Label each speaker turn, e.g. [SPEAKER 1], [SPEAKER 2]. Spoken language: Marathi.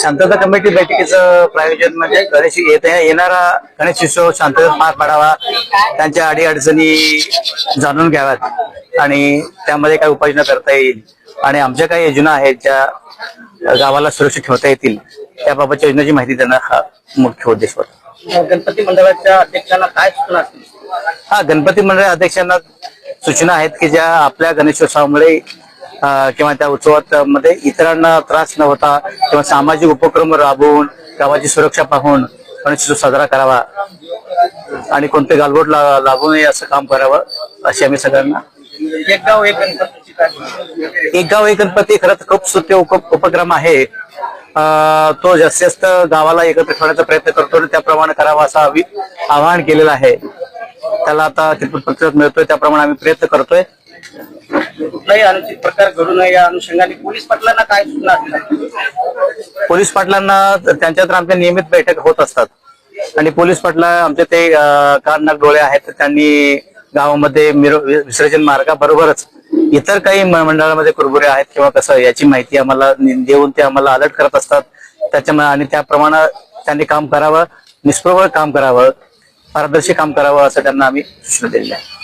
[SPEAKER 1] शांतता कमिटी बैठकीचं प्रायोजन म्हणजे गणेश येत येणारा गणेश उत्सव शांततेत पार पाडावा. त्यांच्या अडीअडचणी जाणून घ्याव्यात. आणि त्यामध्ये काय उपाययोजना करता येईल. आणि आमच्या काही योजना आहेत ज्या गावाला सुरक्षित ठेवता येतील. त्याबाबतच्या योजनेची माहिती देणं हा मुख्य उद्देश होता.
[SPEAKER 2] गणपती मंडळाच्या अध्यक्षांना काय सूचना असतील?
[SPEAKER 1] हा गणपती मंडळ अध्यक्षांना सूचना आहेत की ज्या आपल्या गणेशोत्सवामुळे किंवा त्या उत्सवात मध्ये इतरांना त्रास न होता किंवा सामाजिक उपक्रम राबवून गावाची सुरक्षा पाहून गणेशोत्सव साजरा करावा आणि कोणते गालबोट लागू नये असं काम करावं अशी आम्ही सगळ्यांना
[SPEAKER 2] एक गाव एक गणपतीची काय
[SPEAKER 1] एक गाव एक गणपती खरंच खूप सुत्य उप- उपक्रम आहे. तो जास्तीत जास्त गावाला एकत्र ठेवण्याचा प्रयत्न करतो आणि त्याप्रमाणे करावा असं आम्ही आवाहन केलेलं आहे. त्याला आता प्रतिसाद मिळतोय त्याप्रमाणे आम्ही प्रयत्न करतोय.
[SPEAKER 2] कुठलाही अनुचित प्रकार घडू नये या अनुषंगाने पोलीस पाटलांना काय सूचना
[SPEAKER 1] पोलीस पाटलांना त्यांच्या तर आमच्या नियमित बैठक होत असतात. आणि पोलीस पाटला आमचे ते कारनाक डोळे आहेत तर त्यांनी गावामध्ये विसर्जन मार्गाबरोबरच इतर काही मंडळामध्ये कुरबुरे आहेत किंवा कसं याची माहिती आम्हाला देऊन ते आम्हाला अलर्ट करत असतात. त्याच्यामुळे आणि त्याप्रमाणे त्यांनी काम करावं निष्प्रबळ काम करावं पारदर्शी काम करावं असं त्यांना आम्ही सूचना दिलेली आहे